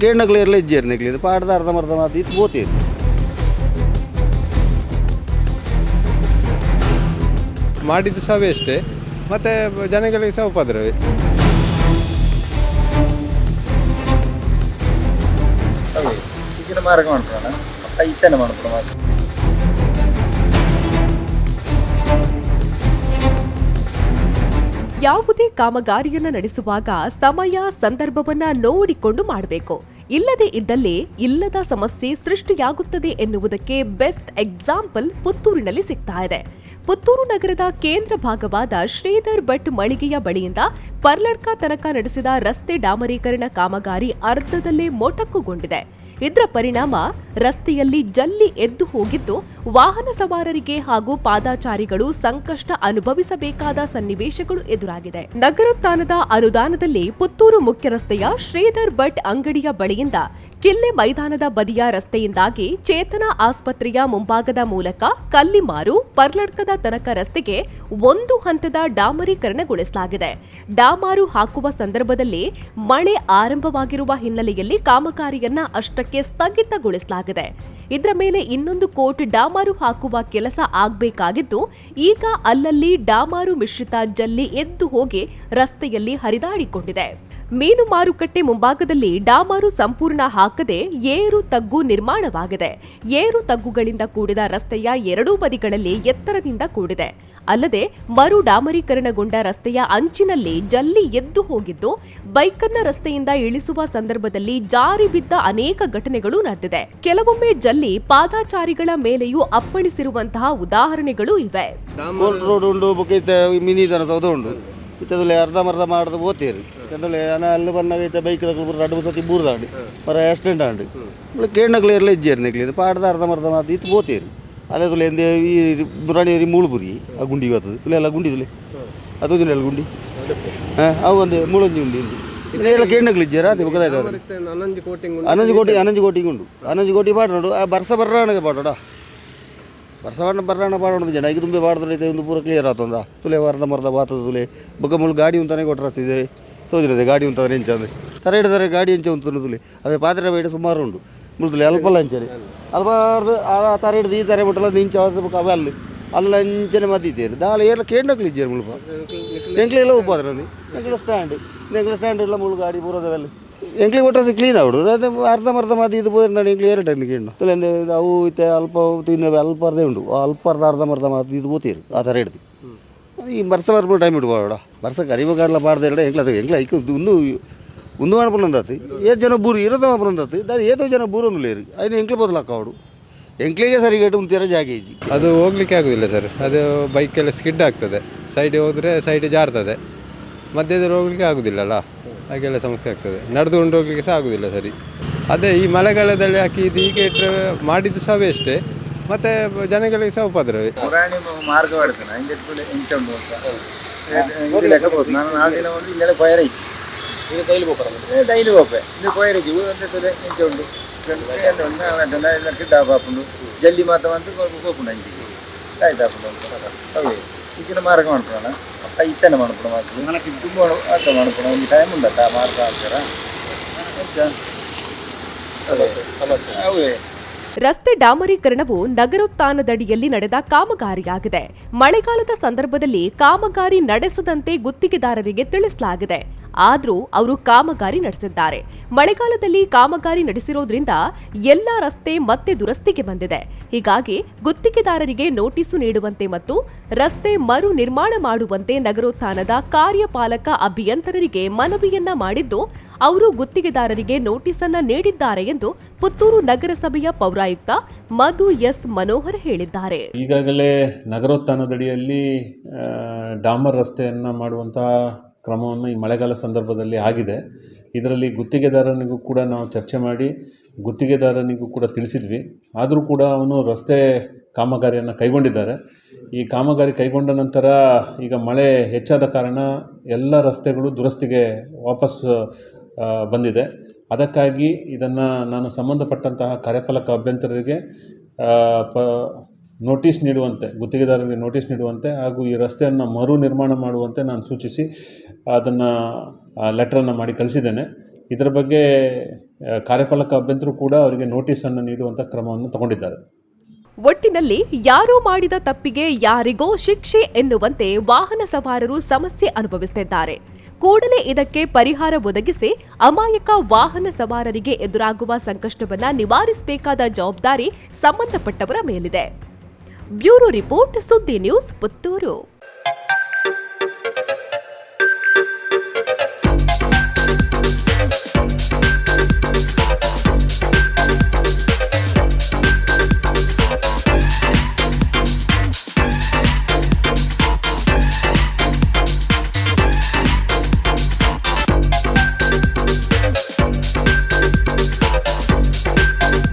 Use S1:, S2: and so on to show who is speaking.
S1: ಕೇಂಡಗಳು ಎಲ್ಲ ಇಜ್ಜೇರು ನಿಕ್ಲಿದ್ದು ಪಾಡ್ದ ಅರ್ಧ ಮರ್ಧ ಮಾತು ಇದು. ಬೋತೀರಿ
S2: ಮಾಡಿದ್ದು ಸಹ ವೇಸ್ಟೇ ಮತ್ತು ಜನಗಳಿಗೆ ಸಹ ಉಪದ್ರವೇ.
S3: ಮಾರ್ಗ ಮಾಡ್ಕೊಳ್ಳೋಣ. ಇತ್ತೇನೆ ಮಾಡ್ತಾನೆ ಮಾಡ್ಕೊಳ್ಳೋ
S4: ಯಾವುದೇ ಕಾಮಗಾರಿಯನ್ನು ನಡೆಸುವಾಗ ಸಮಯ, ಸಂದರ್ಭವನ್ನ ನೋಡಿಕೊಂಡು ಮಾಡಬೇಕು. ಇಲ್ಲದೆ ಇದ್ದಲ್ಲಿ ಇಲ್ಲದ ಸಮಸ್ಯೆ ಸೃಷ್ಟಿಯಾಗುತ್ತದೆ ಎನ್ನುವುದಕ್ಕೆ ಬೆಸ್ಟ್ ಎಕ್ಸಾಂಪಲ್ ಪುತ್ತೂರಿನಲ್ಲಿ ಸಿಗ್ತಾ ಇದೆ. ಪುತ್ತೂರು ನಗರದ ಕೇಂದ್ರ ಭಾಗವಾದ ಶ್ರೀಧರ್ ಭಟ್ ಮಳಿಗೆಯ ಬಳಿಯಿಂದ ಪರ್ಲಡ್ಕ ತನಕ ನಡೆಸಿದ ರಸ್ತೆ ಡಾಮರೀಕರಣ ಕಾಮಗಾರಿ ಅರ್ಧದಲ್ಲೇ ಮೊಟಕುಗೊಂಡಿದೆ. ಇದರ ಪರಿಣಾಮ ರಸ್ತೆಯಲ್ಲಿ ಜಲ್ಲಿ ಎದ್ದು ಹೋಗಿದ್ದು ವಾಹನ ಸವಾರರಿಗೆ ಹಾಗೂ ಪಾದಾಚಾರಿಗಳು ಸಂಕಷ್ಟ ಅನುಭವಿಸಬೇಕಾದ ಸನ್ನಿವೇಶಗಳು ಎದುರಾಗಿದೆ. ನಗರೋತ್ಥಾನದ ಅನುದಾನದಲ್ಲಿ ಪುತ್ತೂರು ಮುಖ್ಯ ರಸ್ತೆಯ ಶ್ರೀಧರ್ ಭಟ್ ಅಂಗಡಿಯ ಬಳಿಯಿಂದ ಕಿಲ್ಲೆ ಮೈದಾನದ ಬದಿಯ ರಸ್ತೆಯಿಂದಾಗಿ ಚೇತನ ಆಸ್ಪತ್ರೆಯ ಮುಂಭಾಗದ ಮೂಲಕ ಕಲ್ಲಿಮಾರು ಪರ್ಲಡ್ಕದ ತನಕ ರಸ್ತೆಗೆ ಒಂದು ಹಂತದ ಡಾಮರೀಕರಣಗೊಳಿಸಲಾಗಿದೆ. ಡಾಮಾರು ಹಾಕುವ ಸಂದರ್ಭದಲ್ಲಿ ಮಳೆ ಆರಂಭವಾಗಿರುವ ಹಿನ್ನೆಲೆಯಲ್ಲಿ ಕಾಮಗಾರಿಯನ್ನ ಅಷ್ಟಕ್ಕೆ ಸ್ಥಗಿತಗೊಳಿಸಲಾಗಿದೆ. ಇದರ ಮೇಲೆ ಇನ್ನೊಂದು ಕೋಟ್ ಡಾಮಾರು ಹಾಕುವ ಕೆಲಸ ಆಗಬೇಕಾಗಿದ್ದು, ಈಗ ಅಲ್ಲಲ್ಲಿ ಡಾಮಾರು ಮಿಶ್ರಿತ ಜಲ್ಲಿ ಎದ್ದು ಹೋಗಿ ರಸ್ತೆಯಲ್ಲಿ ಹರಿದಾಡಿಕೊಂಡಿದೆ. ಮೀನು ಮಾರುಕಟ್ಟೆ ಮುಂಭಾಗದಲ್ಲಿ ಡಾಮಾರು ಸಂಪೂರ್ಣ ಹಾಕದೆ ಏರು ತಗ್ಗು ನಿರ್ಮಾಣವಾಗಿದೆ. ಏರು ತಗ್ಗುಗಳಿಂದ ಕೂಡಿದ ರಸ್ತೆಯ ಎರಡೂ ಬದಿಗಳಲ್ಲಿ ಎತ್ತರದಿಂದ ಕೂಡಿದೆ. ಅಲ್ಲದೆ ಮರು ಡಾಮರೀಕರಣಗೊಂಡ ರಸ್ತೆಯ ಅಂಚಿನಲ್ಲಿ ಜಲ್ಲಿ ಎದ್ದು ಹೋಗಿದ್ದು ಬೈಕನ್ನ ರಸ್ತೆಯಿಂದ ಇಳಿಸುವ ಸಂದರ್ಭದಲ್ಲಿ ಜಾರಿ ಬಿದ್ದ ಅನೇಕ ಘಟನೆಗಳು ನಡೆದಿದೆ. ಕೆಲವೊಮ್ಮೆ ಜಲ್ಲಿ ಪಾದಾಚಾರಿಗಳ ಮೇಲೆಯೂ ಅಪ್ಪಳಿಸಿರುವಂತಹ ಉದಾಹರಣೆಗಳು ಇವೆ.
S1: ರೋಡ್ ಉಂಡು ಮಿನಿ ದನ ಉಂಡು. ಇತ್ತದಲ್ಲಿ ಅರ್ಧ ಮರ್ಧ ಮಾಡ್ದು ಬೋತೀರಿ ಯಾಕಂದ್ರೆ ನಾನು ಅಲ್ಲಿ ಬಂದಾಗ ಇತ್ತ ಬೈಕ್ ತಗೊಂಡು ಎರಡು ಸತಿ ಬೂರ್ದಾಂಡು. ಮರ ಆಕ್ಸಿಡೆಂಟ್ ಆಂಡು. ಎಲ್ಲ ಇಜ್ಜೇರು ನಿಕ್ಲಿದ್ದು ಪಾಡ್ದ ಅರ್ಧ ಮರ್ಧ ಮಾತು ಇದು ಬೋತೀರಿ ಅಲ್ಲೇ ತುಲೆ ಎಂದೇ ಈ ಬುರಾಣಿ ಮೂಳುಪುರಿ ಆ ಗುಂಡಿ ಬರ್ತದೆ ತುಲೆ ಎಲ್ಲ ಗುಂಡಿ ತುಲೆ. ಅದು ದಿನ ಎಲ್ಲ ಗುಂಡಿ. ಹಾಂ ಅವು ಒಂದು ಮುಳಂಜಿ ಗುಂಡಿ ಇಲ್ಲಿ ಎಲ್ಲ ಇಜ್ಜೇರ ಅದೇ ಗೊತ್ತಾಯ್ತು
S2: ಹನ್ನೊಂದು
S1: ಕೋಟಿ ಅನಂಜು ಕೋಟಿಗೆ ಉಂಡು ಅನಂಜು ಕೋಟಿ ಪಾಡೋಡು ಆ ಬರ್ಸ ಬರ್ರಾಣಗೆ ಪಾಡೋಡ ಬರ್ಸ ಬಣ್ಣ ಬರ್ರಾಣ ಪಾಡೋದು ಜನ. ಈಗ ತುಂಬಿ ಪಾಡ್ದೈತೆ ಒಂದು ಪೂರ ಕ್ಲಿಯರ್ ಆತಂದ. ತುಲೆ ಅರ್ಧ ಮರದ ಬಾತದ ತುಲೆ. ಬೊಕ್ಕ ಮುಳು ಗಾಡಿ ಉಂತಾನೆ ಕೊಟ್ಟರಸ್ತಿದೆ ತೋಜುನದೆ ಗಾಡಿ ಉಂಟು ಎಂಚಂದೆ ತರೇಡು ತರ ಗಾಡಿ ಎಂಚ ಉಂಟುಲಿ ಅವೇ ಪಾತ್ರೆ ಬೇಡ ಸುಮಾರು ಉಂಡು ಮುಳುತುಲಿ ಅಲ್ಪಲ್ಲ ಅಂಚನೆ ಅಲ್ಪಾರ್ದು ಆ ತರೇಡ್ದು ಈ ತಾರೆ ಬಿಟ್ಟಲ್ಲ ನಿಂಚ ಅವೇ ಅಲ್ಲಿ ಅಲ್ಲ ಅಂಚನೆ ಮದ್ದಿದ್ದೇರು ದಾಲ ಎಲ್ಲ ಕೇಂಡಕ್ಲಿ ಇದ್ದೇರು ಮುಳುಪ ಎಂಕ್ಲೆಲ್ಲ ಉಪ್ಪಾದ್ರೆ ಅಲ್ಲಿ ಎಂಕ್ಲ ಸ್ಟ್ಯಾಂಡ್ ಎಂಕ್ಲ ಸ್ಟ್ಯಾಂಡ್ ಎಲ್ಲ ಮುಳು ಗಾಡಿ ಬರೋದವೆಲ್ಲ ಎಂಕ್ಲಿ ಒಟ್ಟರೆ ಕ್ಲೀನ್ ಆಗ್ಬಿಡು ಅದು ಅರ್ಧಂಬರ್ಧ ಮಾತು ಇದು போயிருந்தாடி எங்களுக்கு ஏற டைம் கேட்ணும் இல்லை இந்த அವು ಇತ್ತೆ ಅಲ್ಪ ತಿನ್ನವೆ ಅಲ್ಪಾರ್ಧೆ ಉಂಡು ಅಲ್ಪಾರ್ಧ ಅರ್ಧಂಬರ್ಧ ಮಾತು ಇದು ಬೋತಿರು ಆ ಥರ ಹಿಡ್ದು ಈ ಬರ್ಸ ಬರ್ಬೋದು ಟೈಮ್ ಇಡ್ಬೋಡ ಬರ್ಸ ಕರಿಬ ಕಾಡಲ ಬಾಡ್ದೆ ಇಲ್ಲ ಎಂಗ್ಲ ಹೆಂಗ್ಲ ಐಕು ಒಂದು ಒಂದು ಮಾಡ್ಬಂದತಿ ಏದು ಜನ ಬೂರು ಇರೋದ ಬಂದತಿ ಅದು ಏದೋ ಜನ ಬೂರು ಒಂದು ಲೇರಿ ಅದನ್ನ ಎಂಕ್ಲ ಬದಲಾಕವಡು ಸರಿ ಸರಿಗೇಟು ಒಂಥರ ಜಾಗ ಈಜಿ.
S2: ಅದು ಹೋಗ್ಲಿಕ್ಕೆ ಆಗೋದಿಲ್ಲ ಸರ್ ಅದು ಬೈಕೆಲ್ಲ ಸ್ಕಿಡ್ ಆಗ್ತದೆ. ಸೈಡ್ ಹೋದರೆ ಸೈಡ್ ಜಾರ್ತದೆ. ಮಧ್ಯದಲ್ಲಿ ಹೋಗ್ಲಿಕ್ಕೆ ಆಗೋದಿಲ್ಲ ಆಗೋದಿಲ್ಲಲ್ಲ ಹಾಗೆಲ್ಲ ಸಮಸ್ಯೆ ಆಗ್ತದೆ. ನಡೆದುಕೊಂಡು ಹೋಗ್ಲಿಕ್ಕೆ ಸಹ ಆಗೋದಿಲ್ಲ ಸರಿ. ಅದೇ ಈ ಮಳೆಗಾಲದಲ್ಲಿ ಹಾಕಿ ಇದು ಹೀಗೆ ಮಾಡಿದ್ದು ಸಹ ವೇಸ್ಟೇ ಮತ್ತು ಜನಗಳಿಗೆ ಸಹ ಉಪದ್ರವೇ.
S3: ಮುರಾಣಿ ಮಾರ್ಗ ಮಾಡ್ತಾನೆ ಹಂಗೆ ತುಲೆ ಇಂಚ ಉಂಡು ಅಂತ ಇದು ಲೆಕ್ಕ ಬೋದು. ನಾನು ನಾಲ್ಕು ದಿನ ಒಂದು ಇಲ್ಲೆಲ್ಲ ಕೊಯರ್ ಐತಿ ಡೈಲಿ ಹೋಪೆ ಇದು ಕೊಯರ್ ಐತಿ ಒಂದು ತುಲೆ ಇಂಚ ಉಂಡು ಎಲ್ಲ ಒಂದು ಅದನ್ನ ಎಲ್ಲ ಕಿಡ್ಡ ಹಾಪುಂಡು ಜಲ್ದಿ ಮಾತ ಬಂದು ಹೋಗ್ಪುಂಡು ಅಂಚಿಗೆ ಆಯ್ತು ಹಾಪುಂಡು ಅಂತ ಹೌದು. ಈಚಿನ ಮಾರ್ಗ ಮಾಡ್ಕೊಳ್ಳೋಣ ಅಪ್ಪ ಇತ್ತನೆ ಮಾಡ್ಕೊಳ್ಳೋ ಮಾರ್ಗ ತುಂಬ ಆತ ಮಾಡ್ಕೊಳ್ಳೋ ಒಂದು ಟೈಮ್ ಉಂಡತ್ತ ಆ ಮಾರ್ಗ ಅಂತಾರ ಆಯ್ತಾ ಹೌದೇ.
S4: ರಸ್ತೆ ಡಾಮರೀಕರಣವು ನಗರೋತ್ಥಾನದಡಿಯಲ್ಲಿ ನಡೆದ ಕಾಮಗಾರಿಯಾಗಿದೆ. ಮಳೆಗಾಲದ ಸಂದರ್ಭದಲ್ಲಿ ಕಾಮಗಾರಿ ನಡೆಸದಂತೆ ಗುತ್ತಿಗೆದಾರರಿಗೆ ತಿಳಿಸಲಾಗಿದೆ. ಆದರೂ ಅವರು ಕಾಮಗಾರಿ ನಡೆಸಿದ್ದಾರೆ. ಮಳೆಗಾಲದಲ್ಲಿ ಕಾಮಗಾರಿ ನಡೆಸಿರೋದ್ರಿಂದ ಎಲ್ಲ ರಸ್ತೆ ಮತ್ತೆ ದುರಸ್ತಿಗೆ ಬಂದಿದೆ. ಹೀಗಾಗಿ ಗುತ್ತಿಗೆದಾರರಿಗೆ ನೋಟಿಸು ನೀಡುವಂತೆ ಮತ್ತು ರಸ್ತೆ ಮರು ನಿರ್ಮಾಣ ಮಾಡುವಂತೆ ನಗರೋತ್ಥಾನದ ಕಾರ್ಯಪಾಲಕ ಅಭಿಯಂತರರಿಗೆ ಮನವಿಯನ್ನ ಮಾಡಿದ್ದು, ಅವರು ಗುತ್ತಿಗೆದಾರರಿಗೆ ನೋಟಿಸನ್ನ ನೀಡಿದ್ದಾರೆ ಎಂದು ಪುತ್ತೂರು ನಗರಸಭೆಯ ಪೌರಾಯುಕ್ತ ಮಧು ಎಸ್ ಮನೋಹರ್ ಹೇಳಿದ್ದಾರೆ.
S5: ಈಗಾಗಲೇ ನಗರೋತ್ಥಾನದಡಿಯಲ್ಲಿ ಡಾಮರ್ ರಸ್ತೆಯನ್ನು ಮಾಡುವಂತಹ ಕ್ರಮವನ್ನು ಈ ಮಳೆಗಾಲ ಸಂದರ್ಭದಲ್ಲಿ ಆಗಿದೆ. ಇದರಲ್ಲಿ ಗುತ್ತಿಗೆದಾರನಿಗೂ ಕೂಡ ನಾವು ಚರ್ಚೆ ಮಾಡಿ, ಗುತ್ತಿಗೆದಾರನಿಗೂ ಕೂಡ ತಿಳಿಸಿದ್ವಿ. ಆದರೂ ಕೂಡ ಅವನು ರಸ್ತೆ ಕಾಮಗಾರಿಯನ್ನು ಕೈಗೊಂಡಿದ್ದಾರೆ. ಈ ಕಾಮಗಾರಿ ಕೈಗೊಂಡ ನಂತರ ಈಗ ಮಳೆ ಹೆಚ್ಚಾದ ಕಾರಣ ಎಲ್ಲ ರಸ್ತೆಗಳು ದುರಸ್ತಿಗೆ ವಾಪಸ್ ಬಂದಿದೆ. ಅದಕ್ಕಾಗಿ ಇದನ್ನು ನಾನು ಸಂಬಂಧಪಟ್ಟಂತಹ ಕಾರ್ಯಪಾಲಕ ಅಭ್ಯಂತರರಿಗೆ ಪ ನೋಟಿಸ್ ನೀಡುವಂತೆ, ಗುತ್ತಿಗೆದಾರರಿಗೆ ನೋಟಿಸ್ ನೀಡುವಂತೆ ಹಾಗೂ ಈ ರಸ್ತೆಯನ್ನು ಮರು ನಿರ್ಮಾಣ ಮಾಡುವಂತೆ ನಾನು ಸೂಚಿಸಿ ಅದನ್ನು ಲೆಟ್ರನ್ನು ಮಾಡಿ ಕಳಿಸಿದ್ದೇನೆ. ಇದರ ಬಗ್ಗೆ ಕಾರ್ಯಪಾಲಕ ಅಭ್ಯಂತರು ಕೂಡ ಅವರಿಗೆ ನೋಟಿಸನ್ನು ನೀಡುವಂಥ ಕ್ರಮವನ್ನು ತಗೊಂಡಿದ್ದಾರೆ.
S4: ಒಟ್ಟಿನಲ್ಲಿ ಯಾರೋ ಮಾಡಿದ ತಪ್ಪಿಗೆ ಯಾರಿಗೋ ಶಿಕ್ಷೆ ಎನ್ನುವಂತೆ ವಾಹನ ಸವಾರರು ಸಮಸ್ಯೆ ಅನುಭವಿಸುತ್ತಿದ್ದಾರೆ ಕೂಡಲೇ ಇದಕ್ಕೆ ಪರಿಹಾರ ಒದಗಿಸಿ ಅಮಾಯಕ ವಾಹನ ಸವಾರರಿಗೆ ಎದುರಾಗುವ ಸಂಕಷ್ಟವನ್ನು ನಿವಾರಿಸಬೇಕಾದ ಜವಾಬ್ದಾರಿ ಸಂಬಂಧಪಟ್ಟವರ ಮೇಲಿದೆ. Bureau report Suddi news Puttur.